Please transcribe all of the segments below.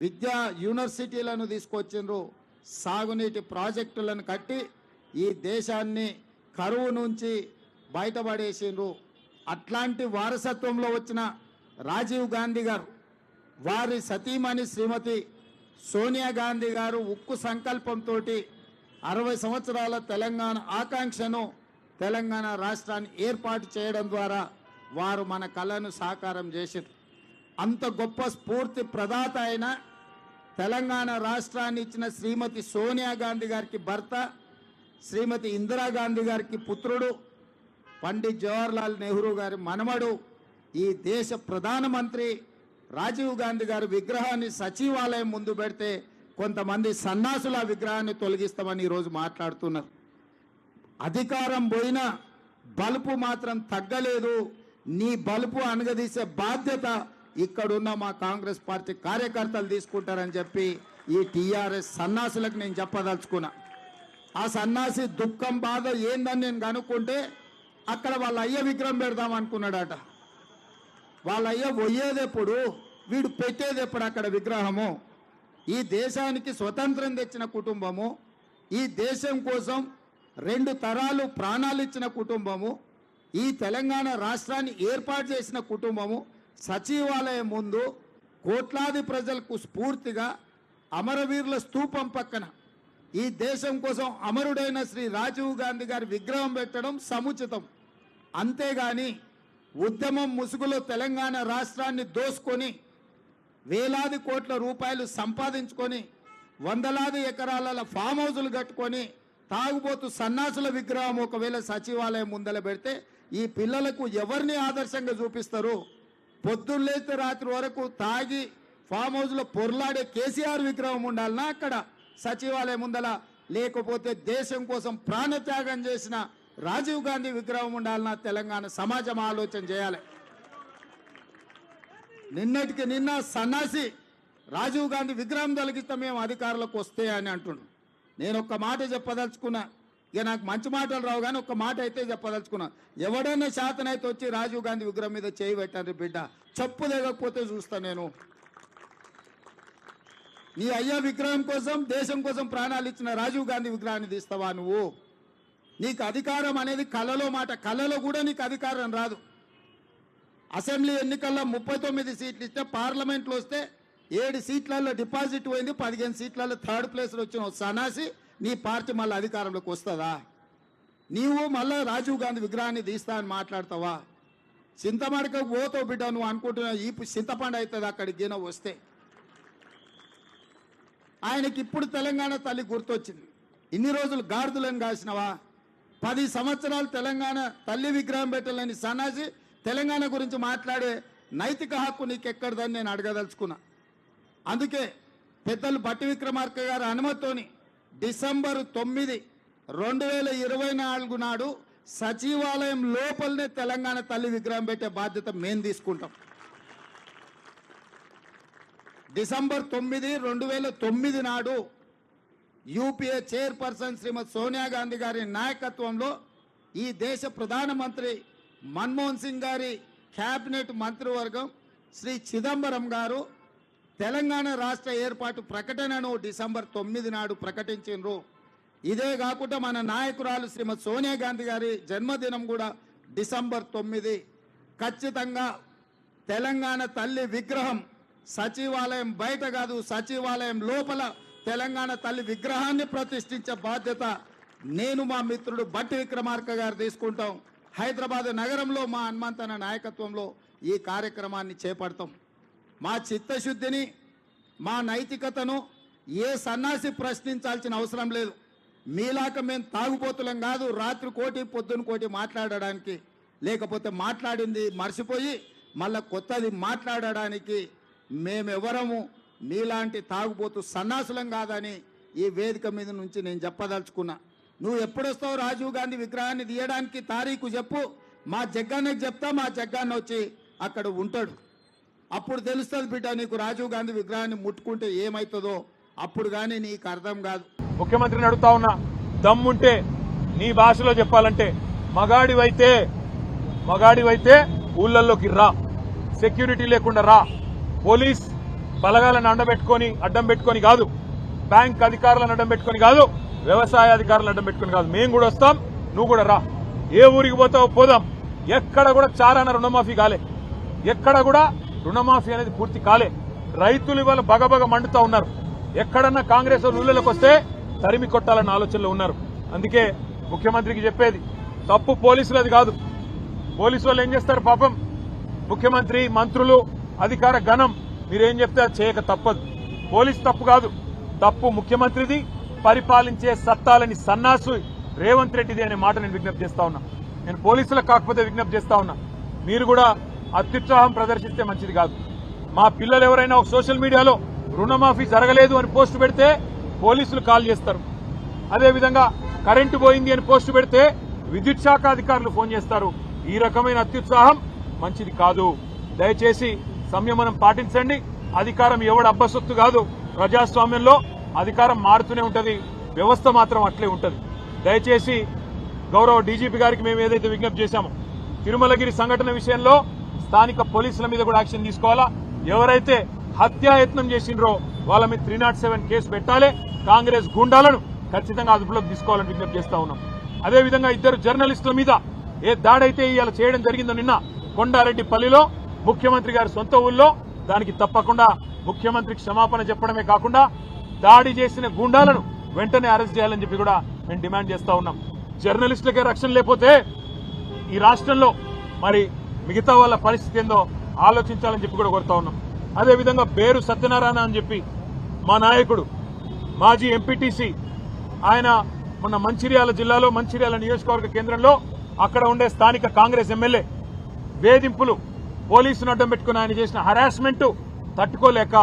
విద్యా యూనివర్సిటీలను తీసుకొచ్చిండ్రు. సాగునీటి ప్రాజెక్టులను కట్టి ఈ దేశాన్ని కరువు నుంచి బయటపడేసిండ్రు. అట్లాంటి వారసత్వంలో వచ్చిన రాజీవ్ గాంధీ గారు వారి సతీమణి శ్రీమతి సోనియా గాంధీ గారు ఉక్కు సంకల్పంతో అరవై సంవత్సరాల తెలంగాణ ఆకాంక్షను తెలంగాణ రాష్ట్రాన్ని ఏర్పాటు చేయడం ద్వారా వారు మన కళను సాకారం చేశారు అంత గొప్ప స్ఫూర్తి ప్రదాత అయిన తెలంగాణ రాష్ట్రాన్ని ఇచ్చిన శ్రీమతి సోనియా గాంధీ గారికి భర్త శ్రీమతి ఇందిరాగాంధీ గారికి పుత్రుడు పండిత్ జవహర్లాల్ నెహ్రూ గారి మనమడు ఈ దేశ ప్రధానమంత్రి రాజీవ్ గాంధీ గారి విగ్రహాన్ని సచివాలయం ముందు పెడితే కొంతమంది సన్నాసుల విగ్రహాన్ని తొలగిస్తామని ఈరోజు మాట్లాడుతున్నారు. అధికారం పోయినా బలుపు మాత్రం తగ్గలేదు. నీ బలుపు అనగదీసే బాధ్యత ఇక్కడున్న మా కాంగ్రెస్ పార్టీ కార్యకర్తలు తీసుకుంటారని చెప్పి ఈ టీఆర్ఎస్ సన్నాసులకు నేను చెప్పదలుచుకున్నా. ఆ సన్నాసి దుఃఖం బాధ ఏందని నేను కనుక్కుంటే అక్కడ వాళ్ళ అయ్య విగ్రహం పెడదాం అనుకున్నాడట. వాళ్ళ అయ్య పోయేదెప్పుడు వీడు పెట్టేది ఎప్పుడు అక్కడ విగ్రహము? ఈ దేశానికి స్వతంత్రం తెచ్చిన కుటుంబము ఈ దేశం కోసం రెండు తరాలు ప్రాణాలు ఇచ్చిన కుటుంబము ఈ తెలంగాణ రాష్ట్రాన్ని ఏర్పాటు చేసిన కుటుంబము సచివాలయం ముందు కోట్లాది ప్రజలకు స్ఫూర్తిగా అమరవీరుల స్తూపం పక్కన ఈ దేశం కోసం అమరుడైన శ్రీ రాజీవ్ గాంధీ గారి విగ్రహం పెట్టడం సముచితం. అంతేగాని ఉద్యమం ముసుగులో తెలంగాణ రాష్ట్రాన్ని దోసుకొని వేలాది కోట్ల రూపాయలు సంపాదించుకొని వందలాది ఎకరాల ఫామ్ హౌజులు కట్టుకొని తాగుబోతు సన్నాసుల విగ్రహం ఒకవేళ సచివాలయం ముందల పెడితే ఈ పిల్లలకు ఎవరిని ఆదర్శంగా చూపిస్తారు? పొద్దున్నేస్తే రాత్రి వరకు తాగి ఫామ్ హౌస్లో పొర్లాడే కేసీఆర్ విగ్రహం ఉండాలనా అక్కడ సచివాలయం ముందల లేకపోతే దేశం కోసం ప్రాణత్యాగం చేసిన రాజీవ్ గాంధీ విగ్రహం ఉండాలన్నా తెలంగాణ సమాజం ఆలోచన చేయాలి. నిన్నటికి నిన్న సన్నాసి రాజీవ్ గాంధీ విగ్రహం తొలగిస్తే మేము అధికారులకు వస్తే అని అంటుండు నేను ఒక్క మాట చెప్పదలుచుకున్నా. ఇక నాకు మంచి మాటలు రావు కానీ ఒక మాట అయితే చెప్పదలుచుకున్నా. ఎవడైనా శాతనైతే వచ్చి రాజీవ్ గాంధీ విగ్రహం మీద చేయి పెట్టాను బిడ్డ. చెప్పు లేకపోతే చూస్తాను నేను. నీ అయ్యా విగ్రహం కోసం దేశం కోసం ప్రాణాలు ఇచ్చిన రాజీవ్ గాంధీ విగ్రహాన్ని తీస్తావా నువ్వు? నీకు అధికారం అనేది కళలో మాట. కళలో కూడా నీకు అధికారం రాదు. అసెంబ్లీ ఎన్నికల్లో ముప్పై తొమ్మిది సీట్లు ఇస్తే పార్లమెంట్లో వస్తే ఏడు సీట్లలో డిపాజిట్ పోయింది పదిహేను సీట్లలో థర్డ్ ప్లేస్లో వచ్చిన సనాసి నీ పార్టీ మళ్ళీ అధికారంలోకి వస్తుందా? నీవు మళ్ళీ రాజీవ్ గాంధీ విగ్రహాన్ని తీస్తా అని మాట్లాడతావా? చింతమడక పోతావు బిడ్డ నువ్వు అనుకుంటున్నావు ఈ చింతపండు అవుతుంది అక్కడికి గిన వస్తే. ఆయనకి ఇప్పుడు తెలంగాణ తల్లి గుర్తొచ్చింది. ఇన్ని రోజులు గాడిదలను కాసినవా? పది సంవత్సరాలు తెలంగాణ తల్లి విగ్రహం పెట్టలేని సన్నాసి తెలంగాణ గురించి మాట్లాడే నైతిక హక్కు నీకెక్కడదని నేను అడగదలుచుకున్నా. అందుకే పెద్దలు బట్టి విక్రమార్క గారి అనుమతితోని డిసెంబర్ తొమ్మిది రెండు వేల ఇరవై నాలుగు నాడు సచివాలయం లోపలనే తెలంగాణ తల్లి విగ్రహం పెట్టే బాధ్యత మేము తీసుకుంటాం. డిసెంబర్ తొమ్మిది రెండు వేల తొమ్మిది నాడు యూపీఏ చైర్పర్సన్ శ్రీమతి సోనియా గాంధీ గారి నాయకత్వంలో ఈ దేశ ప్రధానమంత్రి మన్మోహన్ సింగ్ గారి క్యాబినెట్ మంత్రివర్గం శ్రీ చిదంబరం గారు తెలంగాణ రాష్ట్ర ఏర్పాటు ప్రకటనను డిసెంబర్ తొమ్మిది నాడు ప్రకటించారు ఇదే కాకుండా మన నాయకురాలు శ్రీమతి సోనియా గాంధీ గారి జన్మదినం కూడా డిసెంబర్ తొమ్మిది. ఖచ్చితంగా తెలంగాణ తల్లి విగ్రహం సచివాలయం బయట కాదు సచివాలయం లోపల తెలంగాణ తల్లి విగ్రహాన్ని ప్రతిష్ఠించే బాధ్యత నేను మా మిత్రుడు బట్టి విక్రమార్క గారు తీసుకుంటాం. హైదరాబాద్ నగరంలో మా హనుమంతన నాయకత్వంలో ఈ కార్యక్రమాన్ని చేపడతాం. మా చిత్తశుద్ధిని మా నైతికతను ఏ సన్నాసి ప్రశ్నించాల్సిన అవసరం లేదు. మీలాక మేము తాగుబోతులం కాదు రాత్రి కోటి పొద్దున కోటి మాట్లాడడానికి. లేకపోతే మాట్లాడింది మర్చిపోయి మళ్ళా కొత్తది మాట్లాడడానికి మేమెవరము మీలాంటి తాగుబోతు సన్నాసులం కాదని ఈ వేదిక మీద నుంచి నేను చెప్పదలుచుకున్నా. నువ్వు ఎప్పుడొస్తావు రాజీవ్ గాంధీ విగ్రహాన్ని తీయడానికి తారీఖు చెప్పు. మా జగ్గాన్నకి చెప్తా మా జగ్గాన్న వచ్చి అక్కడ ఉంటాడు. అప్పుడు తెలుస్తుంది బిడ్డ నీకు రాజీవ్ గాంధీ విగ్రహాన్ని ముట్టుకుంటే ఏమవుతుందో అప్పుడు కానీ నీకు అర్థం కాదు. ముఖ్యమంత్రిని అడుగుతా ఉన్నా దమ్ముంటే నీ భాషలో చెప్పాలంటే మగాడివైతే మగాడివైతే ఊళ్ళల్లోకి రా. సెక్యూరిటీ లేకుండా రా. పోలీస్ బలగాలను అండబెట్టుకొని అడ్డం పెట్టుకొని కాదు. బ్యాంక్ అధికారులను అడ్డం పెట్టుకొని కాదు. వ్యవసాయ అధికారులను అడ్డం పెట్టుకొని కాదు. మేము కూడా వస్తాం నువ్వు కూడా రా. ఏ ఊరికి పోతావో పోదాం. ఎక్కడ కూడా చారాన రుణమాఫీ కాలే. ఎక్కడ కూడా రుణమాఫీ అనేది పూర్తి కాలే. రైతులు ఇవాళ బగబగ మండుతా ఉన్నారు. ఎక్కడన్నా కాంగ్రెస్ ఊళ్ళలోకి వస్తే తరిమి కొట్టాలన్న ఆలోచనలో ఉన్నారు. అందుకే ముఖ్యమంత్రికి చెప్పేది తప్పు పోలీసులది కాదు. పోలీసు వాళ్ళు ఏం చేస్తారు పాపం? ముఖ్యమంత్రి మంత్రులు అధికార గణం మీరేం చెప్తే అది చేయక తప్పదు. పోలీసు తప్పు కాదు. తప్పు ముఖ్యమంత్రిది పరిపాలించే సత్తాలని సన్నాసు రేవంత్ రెడ్డిది అనే మాట నేను విజ్ఞప్తి చేస్తా ఉన్నా. నేను పోలీసులకు కాకపోతే విజ్ఞప్తి చేస్తా ఉన్నా. మీరు కూడా అత్యుత్సాహం ప్రదర్శిస్తే మంచిది కాదు. మా పిల్లలు ఎవరైనా ఒక సోషల్ మీడియాలో రుణమాఫీ జరగలేదు అని పోస్ట్ పెడితే పోలీసులు కాల్ చేస్తారు. అదేవిధంగా కరెంటు పోయింది అని పోస్టు పెడితే విద్యుత్ శాఖ అధికారులు ఫోన్ చేస్తారు. ఈ రకమైన అత్యుత్సాహం మంచిది కాదు. దయచేసి సంయమనం పాటించండి. అధికారం ఎవడు అబ్బసొత్తు కాదు. ప్రజాస్వామ్యంలో అధికారం మారుతూనే ఉంటుంది. వ్యవస్థ మాత్రం అట్లే ఉంటుంది. దయచేసి గౌరవ డీజీపీ గారికి మేము ఏదైతే విజ్ఞప్తి చేశామో తిరుమలగిరి సంఘటన విషయంలో స్థానిక పోలీసుల మీద కూడా యాక్షన్ తీసుకోవాలా? ఎవరైతే హత్యాయత్నం చేసిండ్రో వాళ్ళ మీద త్రీ నాట్ సెవెన్ కేసు పెట్టాలి. కాంగ్రెస్ గుండాలను ఖచ్చితంగా అదుపులోకి తీసుకోవాలని విజ్ఞప్తి చేస్తా ఉన్నాం. అదేవిధంగా ఇద్దరు జర్నలిస్టుల మీద ఏ దాడైతే ఇవాళ చేయడం జరిగిందో నిన్న కొండారెడ్డి పల్లిలో ముఖ్యమంత్రి గారి సొంత ఊళ్ళో దానికి తప్పకుండా ముఖ్యమంత్రికి క్షమాపణ చెప్పడమే కాకుండా దాడి చేసిన గుండాలను వెంటనే అరెస్ట్ చేయాలని చెప్పి కూడా మేము డిమాండ్ చేస్తా ఉన్నాం. జర్నలిస్టులకే రక్షణ లేకపోతే ఈ రాష్ట్రంలో మరి మిగతా వాళ్ళ పరిస్థితి ఏందో ఆలోచించాలని చెప్పి కూడా కోరుతా ఉన్నాం. అదేవిధంగా పేరు సత్యనారాయణ అని చెప్పి మా నాయకుడు మాజీ ఎంపీటీసీ ఆయన మొన్న మంచిర్యాల జిల్లాలో మంచిర్యాల నియోజకవర్గ కేంద్రంలో అక్కడ ఉండే స్థానిక కాంగ్రెస్ ఎమ్మెల్యే వేధింపులు పోలీసును అడ్డం పెట్టుకుని ఆయన చేసిన హరాస్మెంట్ తట్టుకోలేక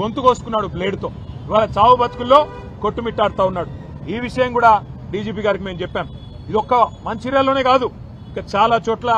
గొంతు కోసుకున్నాడు బ్లేడ్తో. ఇవాళ చావు బతుకుల్లో కొట్టుమిట్టాడుతా ఉన్నాడు. ఈ విషయం కూడా డీజీపీ గారికి మేము చెప్పాం. ఇది ఒక్క మంచిర్యాలలోనే కాదు ఇంకా చాలా చోట్ల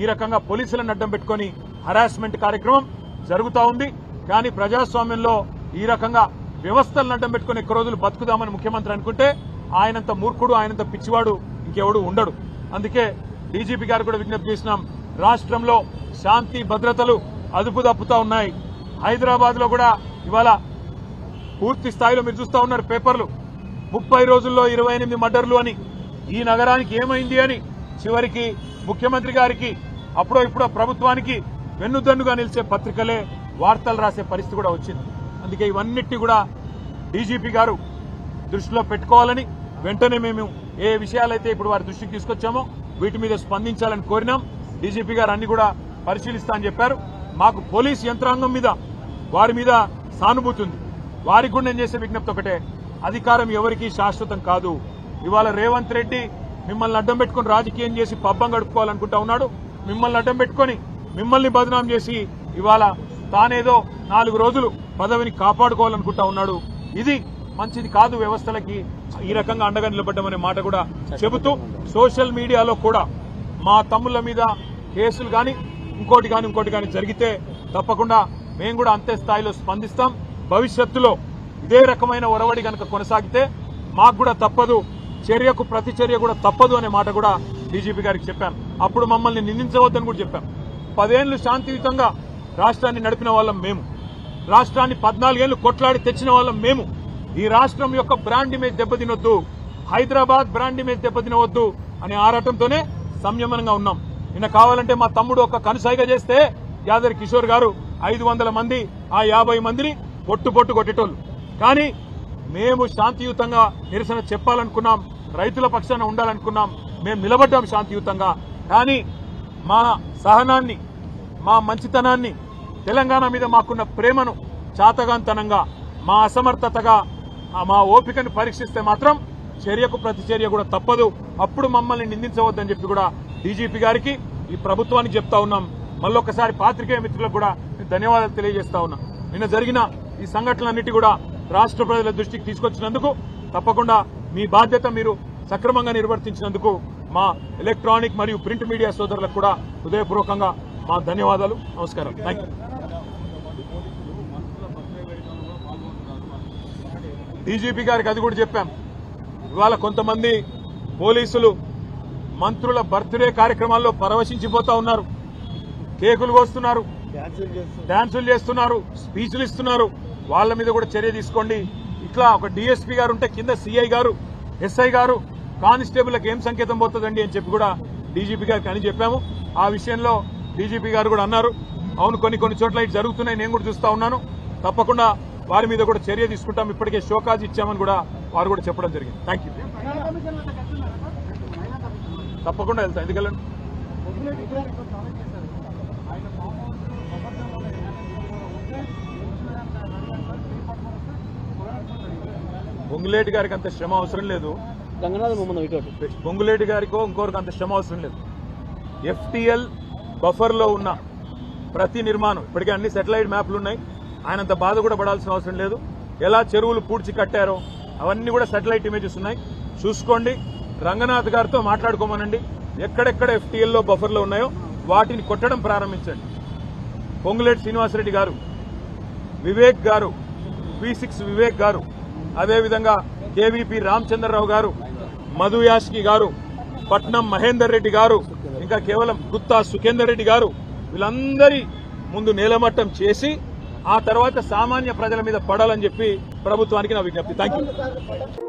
ఈ రకంగా పోలీసులను అడ్డం పెట్టుకొని హరాస్మెంట్ కార్యక్రమం జరుగుతూ ఉంది. కానీ ప్రజాస్వామ్యంలో ఈ రకంగా వ్యవస్థలను అడ్డం పెట్టుకుని ఎక్కువ రోజులు బతుకుదామని ముఖ్యమంత్రి అనుకుంటే ఆయనంత మూర్ఖుడు ఆయనంత పిచ్చివాడు ఇంకెవడు ఉండడు. అందుకే డీజీపీ గారు కూడా విజ్ఞప్తి చేసినాం. రాష్ట్రంలో శాంతి భద్రతలు అదుపు తప్పుతా ఉన్నాయి. హైదరాబాద్లో కూడా ఇవాళ పూర్తి స్థాయిలో మీరు చూస్తా ఉన్నారు పేపర్లు. ముప్పై రోజుల్లో ఇరవై ఎనిమిది మర్డర్లు అని ఈ నగరానికి ఏమైంది అని చివరికి ముఖ్యమంత్రి గారికి అప్పుడో ఇప్పుడో ప్రభుత్వానికి వెన్నుదన్నుగా నిలిచే పత్రికలే వార్తలు రాసే పరిస్థితి కూడా వచ్చింది. అందుకే ఇవన్నిటి కూడా డీజీపీ గారు దృష్టిలో పెట్టుకోవాలని వెంటనే మేము ఏ విషయాలైతే ఇప్పుడు వారి దృష్టికి తీసుకొచ్చామో వీటి మీద స్పందించాలని కోరినాం. డీజీపీ గారు అన్ని కూడా పరిశీలిస్తా అని చెప్పారు. మాకు పోలీస్ యంత్రాంగం మీద వారి మీద సానుభూతి ఉంది. వారికి కూడా నేను చేసే విజ్ఞప్తి ఒకటే అధికారం ఎవరికీ శాశ్వతం కాదు. ఇవాళ రేవంత్ రెడ్డి మిమ్మల్ని అడ్డం పెట్టుకుని రాజకీయం చేసి పబ్బం గడుపుకోవాలనుకుంటా ఉన్నాడు. మిమ్మల్ని అడ్డం పెట్టుకొని మిమ్మల్ని బదనాం చేసి ఇవాళ తానేదో నాలుగు రోజులు పదవిని కాపాడుకోవాలనుకుంటా ఉన్నాడు. ఇది మంచిది కాదు వ్యవస్థలకి ఈ రకంగా అండగా నిలబడ్డామనే మాట కూడా చెబుతూ సోషల్ మీడియాలో కూడా మా తమ్ముళ్ళ మీద కేసులు కానీ ఇంకోటి కానీ ఇంకోటి కానీ జరిగితే తప్పకుండా మేము కూడా అంతే స్థాయిలో స్పందిస్తాం. భవిష్యత్తులో ఇదే రకమైన ఒరవడి కనుక కొనసాగితే మాకు కూడా తప్పదు. చర్యకు ప్రతి చర్య కూడా తప్పదు అనే మాట కూడా డీజీపీ గారికి చెప్పాను. అప్పుడు మమ్మల్ని నిందించవద్దని కూడా చెప్పాం. పదేళ్ళు శాంతియుతంగా రాష్ట్రాన్ని నడిపిన వాళ్ళం మేము. రాష్ట్రాన్ని పద్నాలుగేళ్ళు కొట్లాడి తెచ్చిన వాళ్ళం మేము. ఈ రాష్ట్రం యొక్క బ్రాండ్ ఇమేజ్ దెబ్బతినొద్దు. హైదరాబాద్ బ్రాండ్ ఇమేజ్ దెబ్బతినవద్దు అనే ఆరాటంతోనే సంయమనంగా ఉన్నాం. నిన్న కావాలంటే మా తమ్ముడు ఒక కనుసాయిగా చేస్తే యాదరి కిషోర్ గారు ఐదు వందల మంది ఆ యాభై మందిని పొట్టు పొట్టు కొట్టేటోళ్ళు. కానీ మేము శాంతియుతంగా నిరసన చెప్పాలనుకున్నాం రైతుల పక్షాన ఉండాలనుకున్నాం. మేము నిలబడ్డాం శాంతియుతంగా. కానీ మా సహనాన్ని మా మంచితనాన్ని తెలంగాణ మీద మాకున్న ప్రేమను చాతగాంతనంగా మా అసమర్థతగా మా ఓపికను పరీక్షిస్తే మాత్రం చర్యకు ప్రతి చర్య కూడా తప్పదు. అప్పుడు మమ్మల్ని నిందించవద్దని చెప్పి కూడా డీజీపీ గారికి ఈ ప్రభుత్వానికి చెప్తా ఉన్నాం. మళ్ళొకసారి పాత్రికేయ మిత్రులకు కూడా నేను ధన్యవాదాలు తెలియజేస్తా ఉన్నా. నిన్న జరిగిన ఈ సంఘటనలన్నిటి కూడా రాష్ట్ర ప్రజల దృష్టికి తీసుకొచ్చినందుకు తప్పకుండా మీ బాధ్యత మీరు సక్రమంగా నిర్వర్తించినందుకు మా ఎలక్ట్రానిక్ మరియు ప్రింట్ మీడియా సోదరులకు కూడా హృదయపూర్వకంగా మా ధన్యవాదాలు. నమస్కారం. థ్యాంక్ యూ డీజీపీ గారికి అది కూడా చెప్పాం. ఇవాళ కొంతమంది పోలీసులు మంత్రుల బర్త్డే కార్యక్రమాల్లో పరవశించిపోతా ఉన్నారు. కేకులు కోస్తున్నారు. డాన్సులు చేస్తున్నారు. స్పీచ్లు ఇస్తున్నారు. వాళ్ళ మీద కూడా చర్య తీసుకోండి. ఇట్లా ఒక డిఎస్పీ గారు ఉంటే కింద సిఐ గారు ఎస్ఐ గారు కానిస్టేబుల్కి ఏం సంకేతం పోతుందండి అని చెప్పి కూడా డీజీపీ గారికి అని చెప్పాము. ఆ విషయంలో డీజీపీ గారు కూడా అన్నారు. అవును కొన్ని కొన్ని చోట్ల ఇటు జరుగుతున్నాయి నేను కూడా చూస్తా ఉన్నాను. తప్పకుండా వారి మీద కూడా చర్య తీసుకుంటాం. ఇప్పటికే షోకాజ్ ఇచ్చామని కూడా వారు కూడా చెప్పడం జరిగింది. థ్యాంక్ యూ తప్పకుండా వెళ్తాం. ఎందుకెళ్ళండి? పొంగులేటి గారికి అంత శ్రమ అవసరం లేదు. పొంగులేటి గారికో ఇంకోరికి అంత శ్రమ అవసరం లేదు. ఎఫ్టిఎల్ బఫర్లో ఉన్న ప్రతి నిర్మాణం ఇప్పటికే అన్ని సెటిలైట్ మ్యాప్లు ఉన్నాయి. ఆయనంత బాధ కూడా పడాల్సిన అవసరం లేదు. ఎలా చెరువులు పూడ్చి కట్టారో అవన్నీ కూడా సెటిలైట్ ఇమేజెస్ ఉన్నాయి. చూసుకోండి రంగనాథ్ గారితో మాట్లాడుకోమనండి. ఎక్కడెక్కడ ఎఫ్టీఎల్లో బఫర్లో ఉన్నాయో వాటిని కొట్టడం ప్రారంభించండి. పొంగులేటి శ్రీనివాసరెడ్డి గారు వివేక్ గారు వి సిక్స్ వివేక్ గారు అదేవిధంగా కేవీపీ రామచంద్రరావు గారు మధు యాష్కి గారు పట్నం మహేందర్ రెడ్డి గారు ఇంకా కేవలం గుత్తా సుఖేందర్ రెడ్డి గారు వీళ్ళందరి ముందు నేలమట్టం చేసి ఆ తర్వాత సామాన్య ప్రజల మీద పడాలని చెప్పి ప్రభుత్వానికి నా విజ్ఞప్తి. Thank you